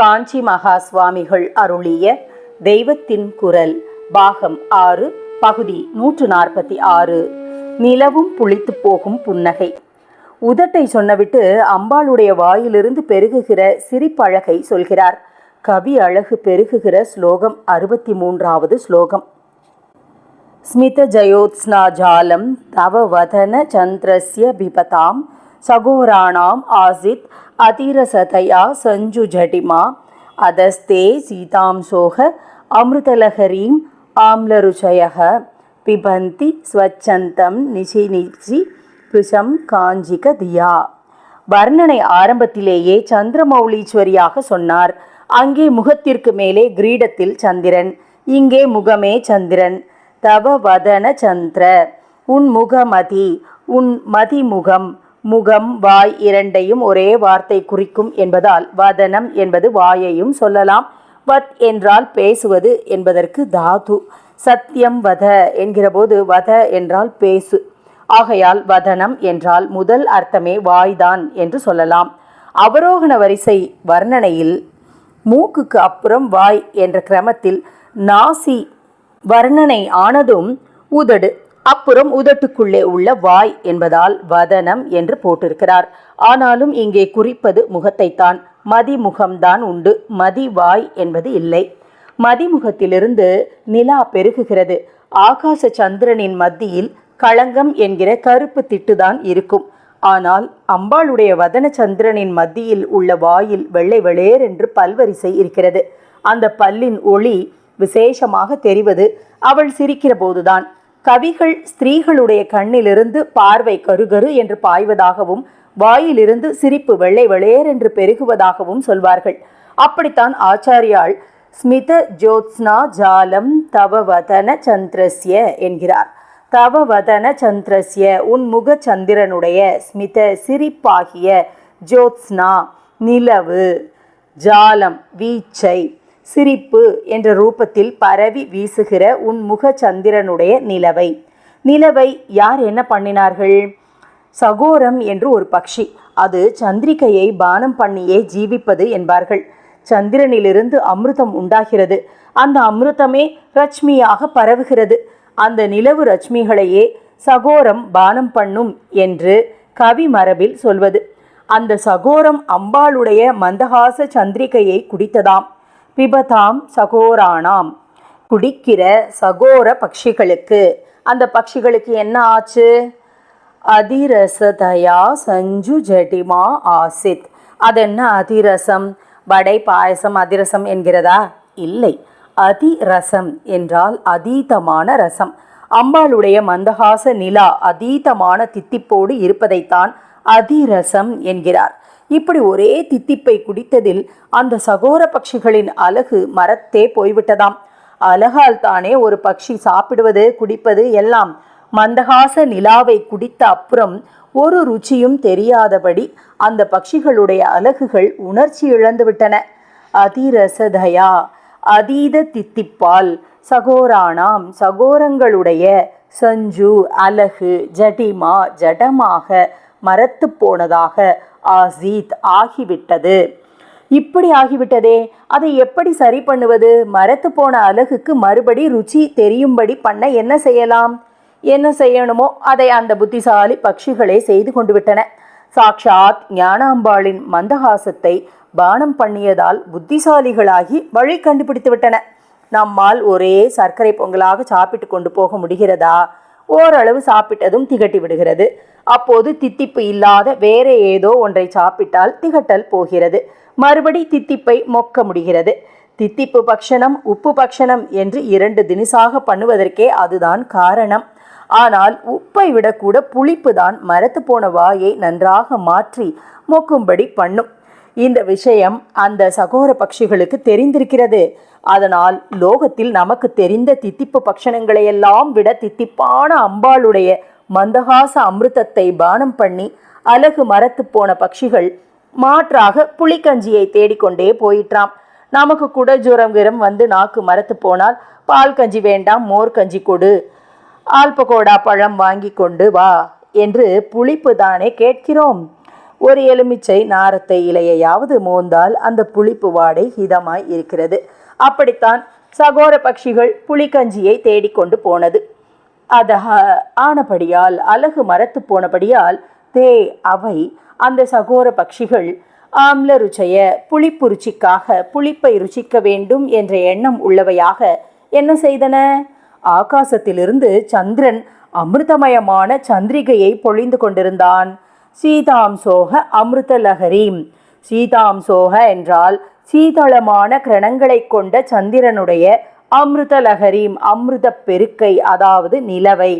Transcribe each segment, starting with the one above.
காஞ்சி மகா சுவாமிகள் அருளிய தெய்வத்தின் குரல் பாகம் ஆறு பகுதி நூற்று நாற்பத்தி ஆறு. நிலவும் புளித்து போகும் புன்னகை. உதட்டை சொன்னவிட்டு அம்பாளுடைய வாயிலிருந்து பெருகுகிற சிரிப்பழகை சொல்கிறார். கவி அழகு பெருகுகிற ஸ்லோகம் அறுபத்தி மூன்றாவது ஸ்லோகம். ஸ்மித ஜயோத்ஸ்னா ஜாலம் தவ வதன சந்திரஸ்ய பிபதாம் சகோராணாம் ஆசித் அதிரசதையா சஞ்சுஜடிமா அதஸ்தே சீதாம்சோக அமிர்தலஹரீம் ஆம்லருச்சயக. பிபந்தி ஸ்வச்சந்தம் நிஷி நிஷி பிஷம் காஞ்சிக தியா. வர்ணனை ஆரம்பத்திலேயே சந்திரமௌலீஸ்வரியாக சொன்னார். அங்கே முகத்திற்கு மேலே கிரீடத்தில் சந்திரன் இங்கே முகமே சந்திரன். தவ வதன சந்திர உன் முகமதி உன் மதிமுகம். முகம் வாய் இரண்டையும் ஒரே வார்த்தை குறிக்கும் என்பதால் வதனம் என்பது வாயையும் சொல்லலாம். வத் என்றால் பேசுவது என்பதற்கு தாது. சத்தியம் வத என்கிறபோது வத என்றால் பேசு. ஆகையால் வதனம் என்றால் முதல் அர்த்தமே வாய்தான் என்று சொல்லலாம். அவரோகண வரிசை வர்ணனையில் மூக்குக்கு அப்புறம் வாய் என்ற கிரமத்தில் நாசி வர்ணனை ஆனதும் உதடு. அப்புறம் உதட்டுக்குள்ளே உள்ள வாய் என்பதால் வதனம் என்று போட்டிருக்கிறார். ஆனாலும் இங்கே குறிப்பது முகத்தைத்தான். மதிமுகம்தான் உண்டு. மதி வாய் என்பது இல்லை. மதிமுகத்திலிருந்து நிலா பெருகுகிறது. ஆகாச சந்திரனின் மத்தியில் களங்கம் என்கிற கருப்பு திட்டுதான் இருக்கும். ஆனால் அம்பாளுடைய வதன சந்திரனின் மத்தியில் உள்ள வாயில் வெள்ளை வெளேர் என்று பல்வரிசை இருக்கிறது. அந்த பல்லின் ஒளி விசேஷமாக தெரிவது அவள் சிரிக்கிற போதுதான். கவிகள் ஸ்திரீகளுடைய கண்ணிலிருந்து பார்வை கருகரு என்று பாய்வதாகவும் வாயிலிருந்து சிரிப்பு வெள்ளை வெளையர் என்று பெருகுவதாகவும் சொல்வார்கள். அப்படித்தான் ஆச்சாரியால் ஸ்மித ஜோத்ஸ்னா ஜாலம் தவவதன சந்திரஸ்ய என்கிறார். தவவதன சந்திரஸ்ய உன் முக சந்திரனுடைய ஸ்மித சிரிப்பாகிய ஜோத்ஸ்னா நிலவு ஜாலம் வீச்சை சிரிப்பு என்ற ரூபத்தில் பரவி வீசுகிற உன் முக சந்திரனுடைய நிலவை. நிலவை யார் என்ன பண்ணினார்கள்? சகோரம் என்று ஒரு பக்ஷி. அது சந்திரிகையை பானம் பண்ணியே ஜீவிப்பது என்பார்கள். சந்திரனிலிருந்து அமிர்தம் உண்டாகிறது. அந்த அமிர்தமே ரட்சுமியாக பரவுகிறது. அந்த நிலவு ரட்சுமிகளையே சகோரம் பானம் பண்ணும் என்று கவி மரபில் சொல்வது. அந்த சகோரம் அம்பாளுடைய மந்தகாச சந்திரிகையை குடித்ததாம். பிபதாம் சகோரானாம். குடிக்கிற சகோர பட்சிகளுக்கு அந்த பட்சிகளுக்கு என்ன ஆச்சு? அதிரசதயா சஞ்சு ஜடிமா ஆசித். அதென்ன அதிரசம்? வடை பாயசம் அதிரசம் என்கிறதா? இல்லை. அதிரசம் என்றால் அதீதமான ரசம். அம்பாளுடைய மந்தகாச நிலா அதீதமான தித்திப்போடு இருப்பதைத்தான் அதிரசம் என்கிறார். இப்படி ஒரே தித்திப்பை குடித்ததில் அந்த சகோர பட்சிகளின் அழகு மரத்தே போய்விட்டதாம். அழகால் தானே ஒரு பட்சி சாப்பிடுவது குடிப்பது எல்லாம். மந்தகாச நிலாவை குடித்த அப்புறம் ஒரு ருச்சியும் தெரியாதபடி அந்த பட்சிகளுடைய அலகுகள் உணர்ச்சி இழந்துவிட்டன. அதிரசதயா அதீத தித்திப்பால் சகோரானாம் சகோரங்களுடைய சஞ்சு அலகு ஜடிமா ஜடமாக மரத்து போனதாக ஆசீத் ஆகிவிட்டது. இப்படி ஆகிவிட்டதே அதை எப்படி சரி பண்ணுவது? மரத்து போன அழகுக்கு மறுபடி ருச்சி தெரியும்படி பண்ண என்ன செய்யலாம்? என்ன செய்யணுமோ அதை அந்த புத்திசாலி பட்சிகளே செய்து கொண்டு விட்டன சாக்ஷாத் ஞானாம்பாளின் மந்தகாசத்தை பானம் பண்ணியதால் புத்திசாலிகளாகி வழி கண்டுபிடித்து விட்டன நம்மால் ஒரே சர்க்கரை பொங்கலாக சாப்பிட்டு கொண்டு போக முடிகிறதா? ஓரளவு சாப்பிட்டதும் திகட்டி விடுகிறது. அப்போது தித்திப்பு இல்லாத வேற ஏதோ ஒன்றை சாப்பிட்டால் திகட்டல் போகிறது. மறுபடி தித்திப்பை மொக்க முடிகிறது. தித்திப்பு பக்ஷணம் உப்பு பக்ஷணம் என்று இரண்டு தினிசாக பண்ணுவதற்கே அதுதான் காரணம். ஆனால் உப்பை விடக்கூட புளிப்பு தான் மரத்து போன வாயை நன்றாக மாற்றி மொக்கும்படி பண்ணும். இந்த விஷயம் அந்த சகோர பட்சிகளுக்கு தெரிந்திருக்கிறது. அதனால் லோகத்தில் நமக்கு தெரிந்த தித்திப்பு பக்ஷணங்களையெல்லாம் விட தித்திப்பான அம்பாளுடைய மந்தகாச அமிர்தத்தை பானம் பண்ணி அழகு மரத்து போன பட்சிகள் மாற்றாக புளிக்கஞ்சியை தேடிக்கொண்டே போயிற்றாம். நமக்கு கூட ஜுரம் கிரம் வந்து நாக்கு மரத்து போனால் பால் கஞ்சி வேண்டாம் மோர் கஞ்சி கொடு. ஆல்பகோடா பழம் வாங்கி கொண்டு வா என்று புளிப்பு தானே கேட்கிறோம். ஒரு எலுமிச்சை நாரத்தை இலையையாவது மோந்தால் அந்த புளிப்பு வாடை ஹிதமாய் இருக்கிறது. அப்படித்தான் சகோர பட்சிகள் புலிகஞ்சியை தேடிக்கொண்டு போனது. அது ஆனபடியால் அழகு மரத்து போனபடியால் தே அவை அந்த சகோர பட்சிகள் ஆம்ல ருச்சைய புளிப்பு ருச்சிக்காக புளிப்பை ருச்சிக்க வேண்டும் என்ற எண்ணம் உள்ளவையாக என்ன செய்தன? ஆகாசத்திலிருந்து சந்திரன் அமிர்தமயமான சந்திரிகையை பொழிந்து கொண்டிருந்தான். சீதாம் சோக அமிர்த சீதாம் சோக என்றால் சீதளமான கிரணங்களைக் கொண்ட சந்திரனுடைய அமிர்த லஹரீம் அமிர்த பெருக்கை அதாவது நிலவை.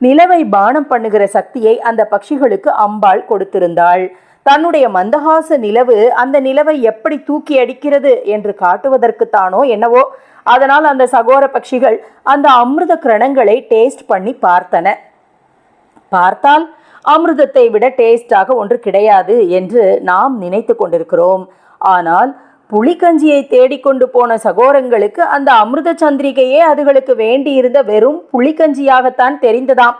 நிலவை பானம் பண்ணுகிற சக்தியை அந்த பட்சிகளுக்கு அம்பாள் கொடுத்திருந்தாள். தன்னுடைய மந்தகாச நிலவு அந்த நிலவை எப்படி தூக்கி அடிக்கிறது என்று காட்டுவதற்குத்தானோ என்னவோ அதனால் அந்த சகோர பட்சிகள் அந்த அமிர்த கிரணங்களை டேஸ்ட் பண்ணி பார்த்தன. பார்த்தால் அமிர்தத்தை விட டேஸ்டாக ஒன்று கிடையாது என்று நாம் நினைத்து கொண்டிருக்கிறோம். ஆனால் புளிக்கஞ்சியை தேடிக்கொண்டு போன சகோரங்களுக்கு அந்த அமிர்த சந்திரிகையே அதுகளுக்கு வேண்டியிருந்த வெறும் புளிக்கஞ்சியாகத்தான் தெரிந்ததாம்.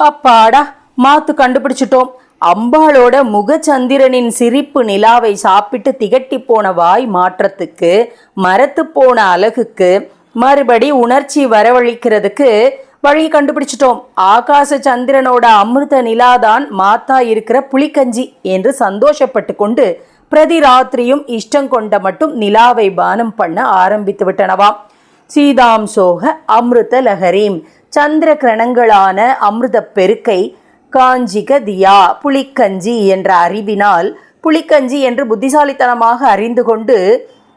அப்பாடா மாத்து கண்டுபிடிச்சிட்டோம். அம்பாளோட முகச்சந்திரனின் சிரிப்பு நிலாவை சாப்பிட்டு திகட்டி போன வாய் மாற்றத்துக்கு மரத்து போன அழகுக்கு மறுபடி உணர்ச்சி வரவழிக்கிறதுக்கு வழி கண்டுபிடிச்சிட்டோம். ஆகாச சந்திரனோட அமிர்த நிலாதான் மாத்தா இருக்கிற புளிக்கஞ்சி என்று சந்தோஷப்பட்டு கொண்டு பிரதி ராத்திரியும் இஷ்டம் கொண்ட மட்டும் நிலாவை பானம் பண்ண ஆரம்பித்து விட்டனவாம் சீதாம் சோக அமிர்த லஹரீம். சந்திர கிரணங்களான அமிர்த பெருக்கை காஞ்சிக தியா புலிக்கஞ்சி என்ற அறிவினால் புலிக்கஞ்சி என்று புத்திசாலித்தனமாக அறிந்து கொண்டு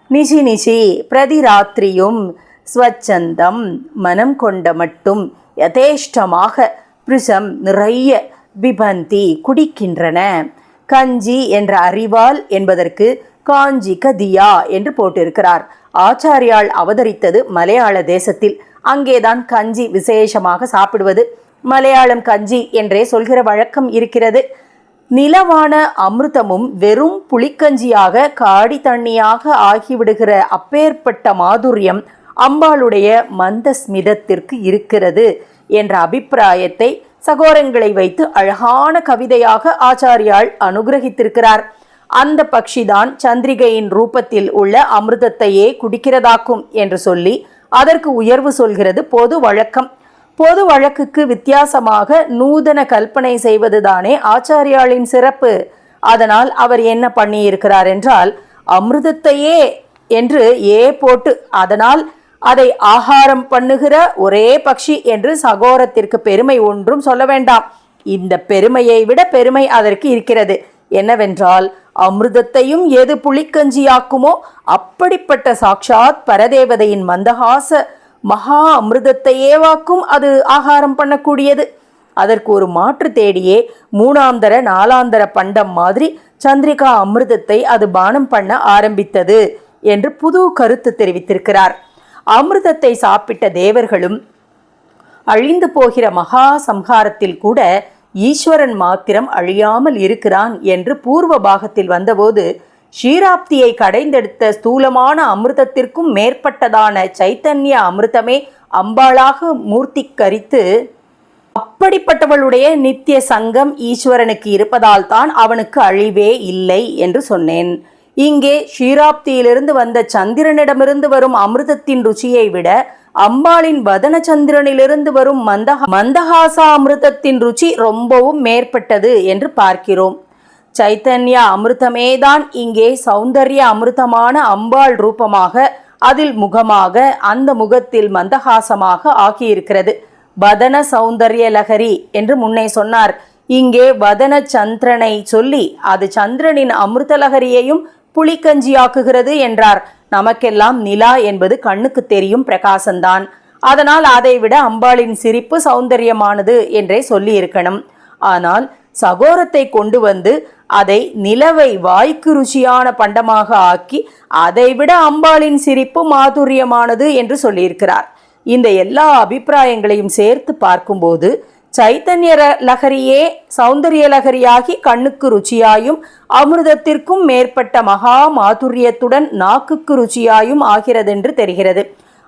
நிசி நிசி பிரதிராத்திரியும் ஸ்வச்சந்தம் மனம் கொண்ட மட்டும் யதேஷ்டமாக பிரிசம் நிறைய பிபந்தி குடிக்கின்றன. கஞ்சி என்ற அறிவால் என்பதற்கு காஞ்சி கதியா என்று போட்டிருக்கிறார். ஆச்சாரியால் அவதரித்தது மலையாள தேசத்தில். அங்கேதான் கஞ்சி விசேஷமாக சாப்பிடுவது. மலையாளம் கஞ்சி என்றே சொல்கிற வழக்கம் இருக்கிறது. நிலவான அமிர்தமும் வெறும் புளிக்கஞ்சியாக காடி தண்ணியாக ஆகிவிடுகிற அப்பேற்பட்ட மாதுரியம் அம்பாளுடைய மந்த ஸ்மிதத்திற்கு இருக்கிறது என்ற அபிப்பிராயத்தை சகோரங்களை வைத்து அழகான கவிதையாக ஆச்சாரியால் அனுகிரகித்திருக்கிறார். அந்த பக்ஷிதான் சந்திரிகையின் ரூபத்தில் உள்ள அமிர்தத்தையே குடிக்கிறதாக்கும் என்று சொல்லி அதற்கு உயர்வு சொல்கிறது பொது வழக்கம். பொது வழக்குக்கு வித்தியாசமாக நூதன கல்பனை செய்வதுதானே ஆச்சாரியாளின் சிறப்பு. அதனால் அவர் என்ன பண்ணியிருக்கிறார் என்றால் அமிர்தத்தையே என்று ஏ போட்டு அதனால் அதை ஆகாரம் பண்ணுகிற ஒரே பக்ஷி என்று சகோரத்திற்கு பெருமை ஒன்றும் சொல்ல வேண்டாம். இந்த பெருமையை விட பெருமை அதற்கு இருக்கிறது. என்னவென்றால் அமிர்தத்தையும் எது புளிக்கஞ்சியாக்குமோ அப்படிப்பட்ட சாக்ஷாத் பரதேவதையின் மந்தகாச மகா அமிர்தத்தையேவாக்கும் அது ஆகாரம் பண்ணக்கூடியது. அதற்கு ஒரு மாற்று தேடியே மூணாந்தர நாலாந்தர பண்டம் மாதிரி சந்திரிகா அமிர்தத்தை அது பானம் பண்ண ஆரம்பித்தது என்று புது கருத்து தெரிவித்திருக்கிறார். அமிர்தத்தை சாப்பிட்ட தேவர்களும் அழிந்து போகிற மகா சம்ஹாரத்தில் கூட ஈஸ்வரன் மாத்திரம் அழியாமல் இருக்கிறான் என்று பூர்வ பாகத்தில் வந்தபோது ஷீராப்தியை கடைந்தெடுத்த ஸ்தூலமான அமிர்தத்திற்கும் மேற்பட்டதான சைத்தன்ய அமிர்தமே அம்பாளாக மூர்த்திக்கரித்து அப்படிப்பட்டவளுடைய நித்திய சங்கம் ஈஸ்வரனுக்கு இருப்பதால் தான் அவனுக்கு அழிவே இல்லை என்று சொன்னேன். இங்கே ஷீராப்தியிலிருந்து வந்த சந்திரனிடமிருந்து வரும் அமிர்தத்தின் ருச்சியை விட அம்பாளின் வதன சந்திரனிலிருந்து வரும் மந்தக மந்தஹாசா அமிர்தத்தின் ருச்சி ரொம்பவும் மேற்பட்டது என்று பார்க்கிறோம். சைத்தன்ய அமிர்தமேதான் இங்கே சௌந்தர்ய அமிர்தமான அம்பாள் ரூபமாக அதில் முகமாக அந்த முகத்தில் மந்தஹாசமாக ஆகியிருக்கிறது. வதன சௌந்தர்ய லகரி என்று முன்னே சொன்னார். இங்கே வதன சந்திரனை சொல்லி அது சந்திரனின் அமிர்தலகரியையும் புளிக்கஞ்சி ஆக்குகிறது என்றார். நமக்கெல்லாம் நிலா என்பது கண்ணுக்கு தெரியும் பிரகாசம்தான். அதனால் அதைவிட அம்பாளின் சிரிப்பு சௌந்தரியமானது என்றே சொல்லியிருக்கணும். ஆனால் சகோரத்தை கொண்டு வந்து அதை நிலவை வாய்க்கு ருச்சியான பண்டமாக ஆக்கி அதைவிட அம்பாளின் சிரிப்பு மாதுரியமானது என்று சொல்லியிருக்கிறார். இந்த எல்லா அபிப்பிராயங்களையும் சேர்த்து பார்க்கும்போது சைத்தன்ய லகரியே சௌந்தரிய லகரியாகி கண்ணுக்கு ருச்சியாயும் அமிர்தத்திற்கும் மேற்பட்ட மகா மாதுரியத்துடன் நாக்குக்கு ருச்சியாயும் ஆகிறதென்று தெரிகிறது.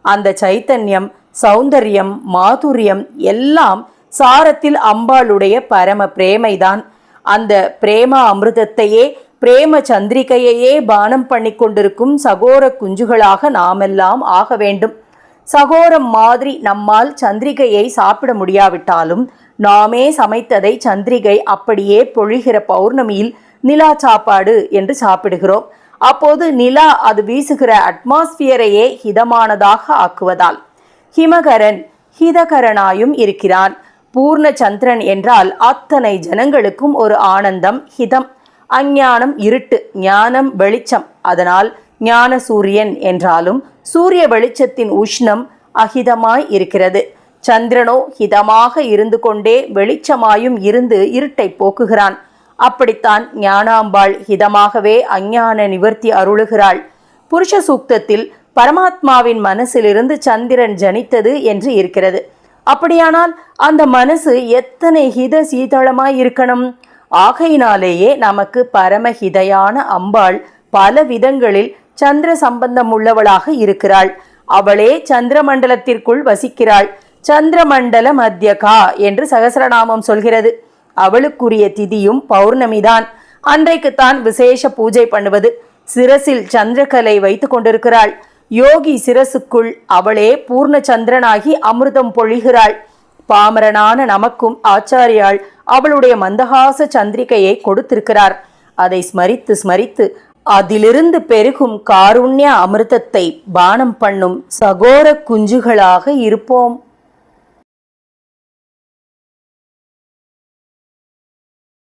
அந்த சைத்தன்யம் சௌந்தர்யம் மாதுரியம் எல்லாம் சாரத்தில் அம்பாளுடைய பரம பிரேமைதான். அந்த பிரேம அமிர்தத்தையே பிரேம சந்திரிகையையே பானம் பண்ணி கொண்டிருக்கும் சகோர குஞ்சுகளாக நாமெல்லாம் ஆக வேண்டும். சகோரம் மாதிரி நம்மால் சந்திரிகையை சாப்பிட முடியாவிட்டாலும் நாமே சமைத்ததை சந்திரிகை அப்படியே பொழிகிற பௌர்ணமியில் நிலா சாப்பாடு என்று சாப்பிடுகிறோம். அப்போது நிலா அது வீசுகிற அட்மாஸ்பியரையே ஹிதமானதாக ஆக்குவதால். ஹிமகரன் ஹிதகரனாயும் இருக்கிறான். பூர்ண சந்திரன் என்றால் அத்தனை ஜனங்களுக்கும் ஒரு ஆனந்தம் ஹிதம் அஞ்ஞானம் இருட்டு ஞானம் வெளிச்சம். அதனால் ஞான சூரியன் என்றாலும் சூரிய வெளிச்சத்தின் உஷ்ணம் அஹிதமாய் இருக்கிறது. சந்திரனோ ஹிதமாக இருந்து கொண்டே வெளிச்சமாயும் இருந்து இருட்டை போக்குகிறான். அப்படித்தான் ஞானாம்பாள் ஹிதமாகவே அஞ்ஞான நிவர்த்தி அருளுகிறாள். புருஷ சூக்தத்தில் பரமாத்மாவின் மனசிலிருந்து சந்திரன் ஜனித்தது என்று இருக்கிறது. அப்படியானால் அந்த மனசு எத்தனை ஹித சீதளமாய் இருக்கணும்? ஆகையினாலேயே நமக்கு பரமஹிதையான அம்பாள் பல விதங்களில் சந்திர சம்பந்தம் உள்ளவளாக இருக்கிறாள். அவளே சந்திரமண்டலத்திற்குள் வசிக்கிறாள். சந்திரமண்டல மத்தியகா என்று சகசரநாமம் சொல்கிறது. அவளுக்குரிய திதியும் பௌர்ணமிதான். அன்றைக்குத்தான் விசேஷ பூஜை பண்ணுவது. சிரசில் சந்திரகலை வைத்து கொண்டிருக்கிறாள். யோகி சிரசுக்குள் அவளே பூர்ண சந்திரனாகி அமிர்தம் பொழிகிறாள். பாமரனான நமக்கும் ஆச்சாரியாள் அவளுடைய மந்தகாச சந்திரிகையை கொடுத்திருக்கிறார். அதை ஸ்மரித்து ஸ்மரித்து அதிலிருந்து பெருகும் காருண்ய அமிர்தத்தை பானம் பண்ணும் சகோர குஞ்சுகளாக இருப்போம்.